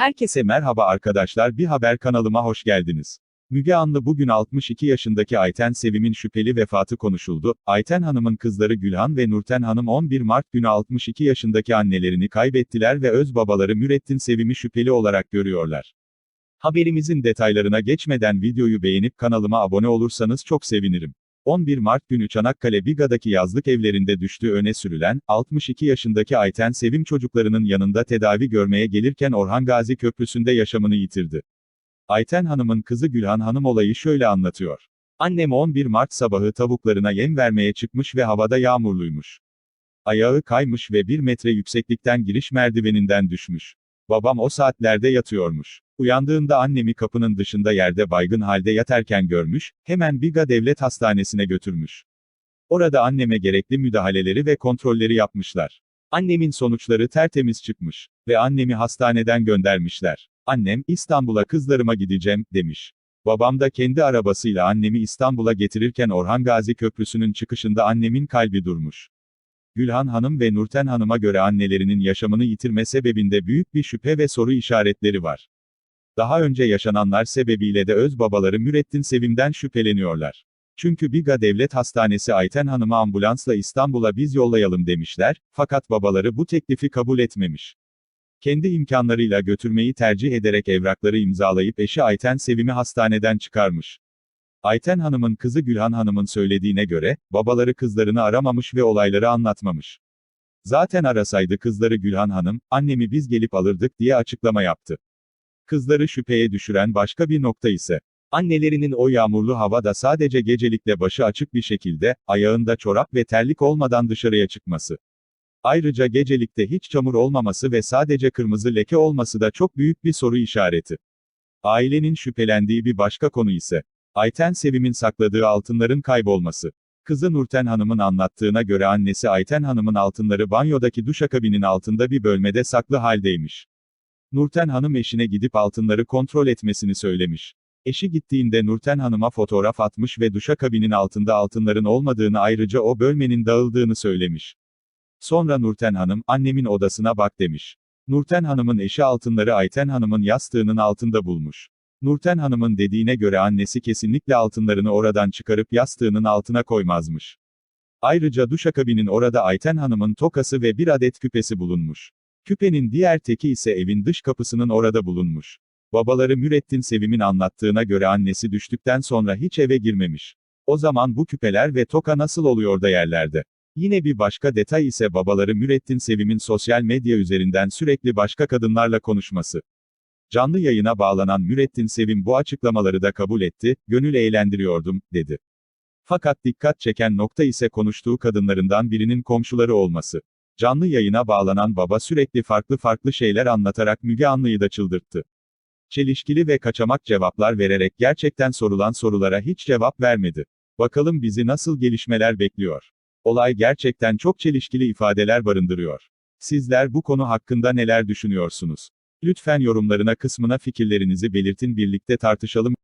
Herkese merhaba arkadaşlar bir haber kanalıma hoş geldiniz. Müge Anlı bugün 62 yaşındaki Ayten Sevim'in şüpheli vefatı konuşuldu. Ayten Hanım'ın kızları Gülhan ve Nurten Hanım 11 Mart günü 62 yaşındaki annelerini kaybettiler ve öz babaları Mürettin Sevim'i şüpheli olarak görüyorlar. Haberimizin detaylarına geçmeden videoyu beğenip kanalıma abone olursanız çok sevinirim. 11 Mart günü Çanakkale Biga'daki yazlık evlerinde düştüğü öne sürülen, 62 yaşındaki Ayten Sevim çocuklarının yanında tedavi görmeye gelirken Orhan Gazi Köprüsü'nde yaşamını yitirdi. Ayten Hanım'ın kızı Gülhan Hanım olayı şöyle anlatıyor. Annem 11 Mart sabahı tavuklarına yem vermeye çıkmış ve havada yağmurluymuş. Ayağı kaymış ve 1 metre yükseklikten giriş merdiveninden düşmüş. Babam o saatlerde yatıyormuş. Uyandığında annemi kapının dışında yerde baygın halde yatarken görmüş, hemen Biga Devlet Hastanesi'ne götürmüş. Orada anneme gerekli müdahaleleri ve kontrolleri yapmışlar. Annemin sonuçları tertemiz çıkmış ve annemi hastaneden göndermişler. Annem, İstanbul'a kızlarıma gideceğim, demiş. Babam da kendi arabasıyla annemi İstanbul'a getirirken Orhan Gazi Köprüsü'nün çıkışında annemin kalbi durmuş. Gülhan Hanım ve Nurten Hanım'a göre annelerinin yaşamını yitirme sebebinde büyük bir şüphe ve soru işaretleri var. Daha önce yaşananlar sebebiyle de öz babaları Mürettin Sevim'den şüpheleniyorlar. Çünkü Biga Devlet Hastanesi Ayten Hanım'ı ambulansla İstanbul'a biz yollayalım demişler, fakat babaları bu teklifi kabul etmemiş. Kendi imkanlarıyla götürmeyi tercih ederek evrakları imzalayıp eşi Ayten Sevim'i hastaneden çıkarmış. Ayten Hanım'ın kızı Gülhan Hanım'ın söylediğine göre, babaları kızlarını aramamış ve olayları anlatmamış. Zaten arasaydı kızları Gülhan Hanım, annemi biz gelip alırdık diye açıklama yaptı. Kızları şüpheye düşüren başka bir nokta ise, annelerinin o yağmurlu havada sadece gecelikle başı açık bir şekilde, ayağında çorap ve terlik olmadan dışarıya çıkması. Ayrıca gecelikte hiç çamur olmaması ve sadece kırmızı leke olması da çok büyük bir soru işareti. Ailenin şüphelendiği bir başka konu ise, Ayten Sevim'in sakladığı altınların kaybolması. Kızı Nurten Hanım'ın anlattığına göre annesi Ayten Hanım'ın altınları banyodaki duşakabinin altında bir bölmede saklı haldeymiş. Nurten Hanım eşine gidip altınları kontrol etmesini söylemiş. Eşi gittiğinde Nurten Hanım'a fotoğraf atmış ve duşakabinin altında altınların olmadığını ayrıca o bölmenin dağıldığını söylemiş. Sonra Nurten Hanım, annemin odasına bak demiş. Nurten Hanım'ın eşi altınları Ayten Hanım'ın yastığının altında bulmuş. Nurten Hanım'ın dediğine göre annesi kesinlikle altınlarını oradan çıkarıp yastığının altına koymazmış. Ayrıca duşakabinin orada Ayten Hanım'ın tokası ve bir adet küpesi bulunmuş. Küpenin diğer teki ise evin dış kapısının orada bulunmuş. Babaları Mürettin Sevim'in anlattığına göre annesi düştükten sonra hiç eve girmemiş. O zaman bu küpeler ve toka nasıl oluyor da yerlerde? Yine bir başka detay ise babaları Mürettin Sevim'in sosyal medya üzerinden sürekli başka kadınlarla konuşması. Canlı yayına bağlanan Mürettin Sevim bu açıklamaları da kabul etti, gönül eğlendiriyordum, dedi. Fakat dikkat çeken nokta ise konuştuğu kadınlarından birinin komşuları olması. Canlı yayına bağlanan baba sürekli farklı farklı şeyler anlatarak Müge Anlı'yı da çıldırttı. Çelişkili ve kaçamak cevaplar vererek gerçekten sorulan sorulara hiç cevap vermedi. Bakalım bizi nasıl gelişmeler bekliyor. Olay gerçekten çok çelişkili ifadeler barındırıyor. Sizler bu konu hakkında neler düşünüyorsunuz? Lütfen yorumlarına kısmına fikirlerinizi belirtin birlikte tartışalım.